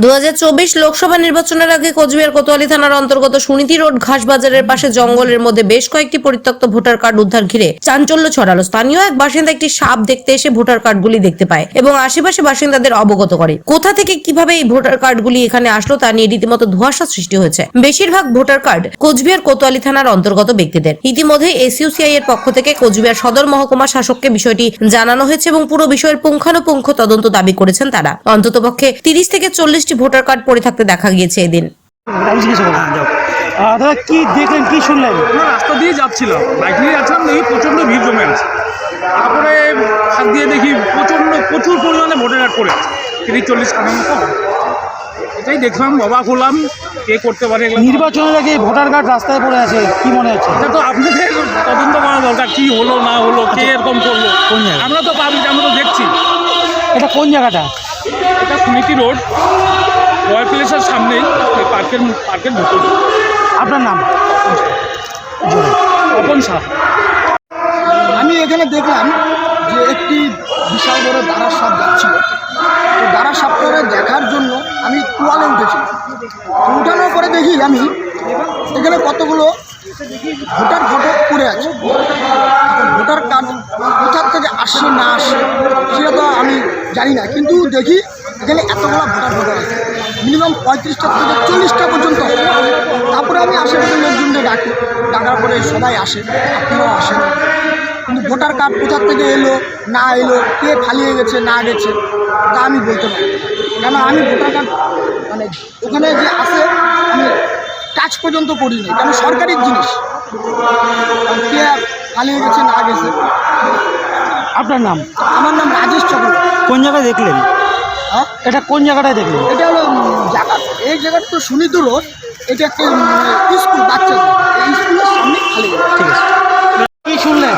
দু হাজার চব্বিশ লোকসভা নির্বাচনের আগে কোচবিহার কোতোয়ালি থানার অন্তর্গত সুনীতি রোড ঘাস বাজারের পাশে জঙ্গলের মধ্যে বেশ কয়েকটি পরিত্যক্ত ভোটার কার্ড উদ্ধার ঘিরে চাঞ্চল্য ছড়ালো। স্থানীয় এক বাসিন্দা একটি সাপ দেখতে এসে ভোটার কার্ডগুলি দেখতে পায় এবং আশেপাশে বাসিন্দাদের অবগত করে। কোথা থেকে কীভাবে এই ভোটার কার্ডগুলি এখানে আসলো তা নিয়ে রীতিমতো ধোঁয়াশা সৃষ্টি হয়েছে। বেশিরভাগ ভোটার কার্ড কোচবিহার কোতোয়ালি থানার অন্তর্গত ব্যক্তিদের। ইতিমধ্যে এসইউসিআই এর পক্ষ থেকে কোচবিহার সদর মহকুমা শাসককে বিষয়টি জানানো হয়েছে এবং পুরো বিষয়ের পুঙ্খানুপুঙ্খ তদন্ত দাবি করেছেন তারা। অন্ততপক্ষে তিরিশ থেকে চল্লিশটি ভোটার কার্ড পড়ে থাকতে দেখা গিয়েছে এদিন। দাদা কি দেখলেন কি শুনলেন? আমরা রাস্তা দিয়ে যাচ্ছিলাম। বাইক নিয়ে যাচ্ছিলাম দেখি প্রচণ্ড ভিড় জমে আছে। তারপরে হাত দিয়ে দেখি প্রচণ্ড প্রচুর পরিমাণে ভোটার কার্ড পড়ে আছে। তিরিশ চল্লিশ খানার মতো। এটাই দেখলাম অবাক হলাম কে করতে পারে নির্বাচনের আগে ভোটার কার্ড রাস্তায় পড়ে আছে কি মনে হচ্ছে? এটা তো আপনাদের তদন্ত করা দরকার কি হলো না হলো কে এরকম করল। কোন জায়গায়? আমরা তো পাবলিক আমরা তো দেখছি। এটা কোন জায়গাটা? এটা সুনীতি রোড। রয়্যাল প্লেসের সামনেই এই পার্কের পার্কের ভিতরে। আপনার নাম? অপন শাহ। আমি এখানে দেখলাম যে একটি বিশাল বড় দাঁড়া সাপ যাচ্ছিল। তো দাঁড়া সাপটারে দেখার জন্য আমি তোয়ালে উঠেছি। উঠানোর পরে দেখি আমি এখানে কতগুলো ভোটার ফটো পড়ে আছে। ভোটার কার্ড কোথার থেকে আসে না আসে সেটা তো আমি জানি না। কিন্তু দেখি এখানে এতগুলো ভোটার ফটো আছে। মিনিমাম পঁয়ত্রিশটা থেকে চল্লিশটা পর্যন্ত। তারপরে আমি আশেপাশের লোকজনকে ডাকি। ডাকার পরে সবাই আসে আপনারাও আসেন। কিন্তু ভোটার কার্ড কোথার থেকে এলো না এলো কে ফালিয়ে গেছে না গেছে তা আমি বলতে পারি কেন আমি ভোটার কার্ড মানে ওখানে যে আসে আমি টাচ পর্যন্ত করিনি। কেন সরকারি জিনিস। কে ফালিয়ে গেছে না গেছে। আপনার নাম? আমার নাম রাজেশ চক্রবর্তী। কোন জায়গায় দেখলেন? হ্যাঁ? এটা কোন জায়গাটায় দেখলেন? এটা হলো এই জায়গাটা তো সুনীত রোড এটা একটা স্কুল বাচ্চা এই স্কুলের সামনে খালি ঠিক আছে। কি শুনলেন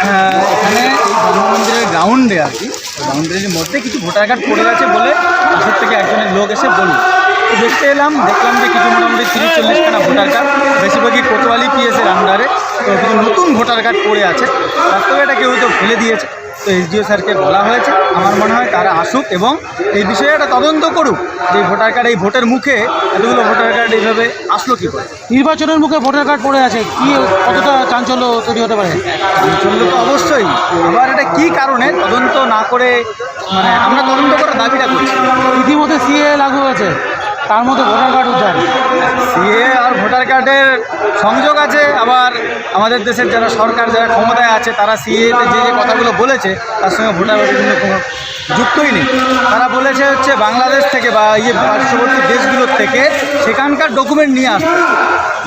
হ্যাঁ, এখানে এই ধর্ম মন্দিরের গ্রাউন্ডে আর কি গ্রাউন্ডের মধ্যে কিছু ভোটার কার্ড পড়ে গেছে বলে পাশের থেকে একজনের লোক এসে বলল। দেখতে এলাম দেখলাম যে কিছু মোটামুটি তিরিশ চল্লিশখানা ভোটার কার্ড বেশিরভাগই কোতোয়ালি পিএসের আন্ডারে তো কিছু নতুন ভোটার কার্ড পড়ে আছে বাস্তবে এটা কেউ তো ফেলে দিয়েছে। তো এসডিও স্যারকে বলা হয়েছে। আমার মনে হয় তারা আসুক এবং এই বিষয়ে একটা তদন্ত করুক যে ভোটার কার্ড এই ভোটের মুখে এতগুলো ভোটার কার্ড এইভাবে আসলো কী করে? নির্বাচনের মুখে ভোটার কার্ড পড়ে আছে কি কতটা চাঞ্চল্য তৈরি হতে পারে? চাঞ্চল্য তো অবশ্যই আবার এটা কী কারণে তদন্ত না করে মানে আমরা তদন্ত করার দাবিটা করছি? ইতিমধ্যে সিএ লাগু হয়েছে। তার মধ্যে ভোটার কার্ড উদ্ধার। সিএ আর ভোটার কার্ডের সংযোগ আছে, আবার আমাদের দেশের যারা সরকার, যারা ক্ষমতায় আছে, তারা সিএতে যে যে কথাগুলো বলেছে, তার সঙ্গে ভোটার কার্ডের কোনো যুক্তই নেই। তারা বলেছে হচ্ছে বাংলাদেশ থেকে বা ইয়ে পার্শ্ববর্তী দেশগুলোর থেকে সেখানকার ডকুমেন্ট নিয়ে আসতে।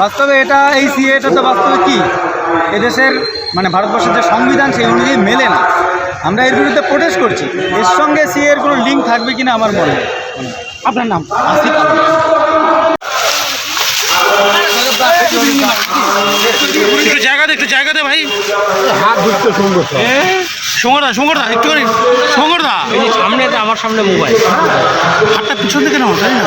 বাস্তবে এটা, এই সিএটা তো বাস্তবে কি? এদেশের মানে ভারতবর্ষের যে সংবিধান, সেই অনুযায়ী মেলে না। আমরা এর বিরুদ্ধে প্রোটেস্ট করছি। এর সঙ্গে সিএ এর কোনো লিঙ্ক থাকবে কিনা আমার মনে হয়। আপনার নাম? আসিফ একটু জায়গা দে একটু জায়গা দে ভাই। হাত ধরতে সঙ্গরদা সঙ্গরদা একটু সঙ্গরদা সামনে আমার সামনে মোবাইল। হাতটা পিছন নাও তাই না?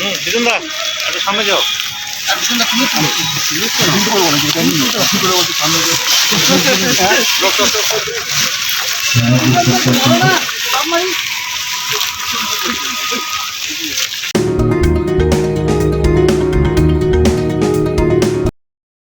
응, 믿음다. 아주 사무 줘. 안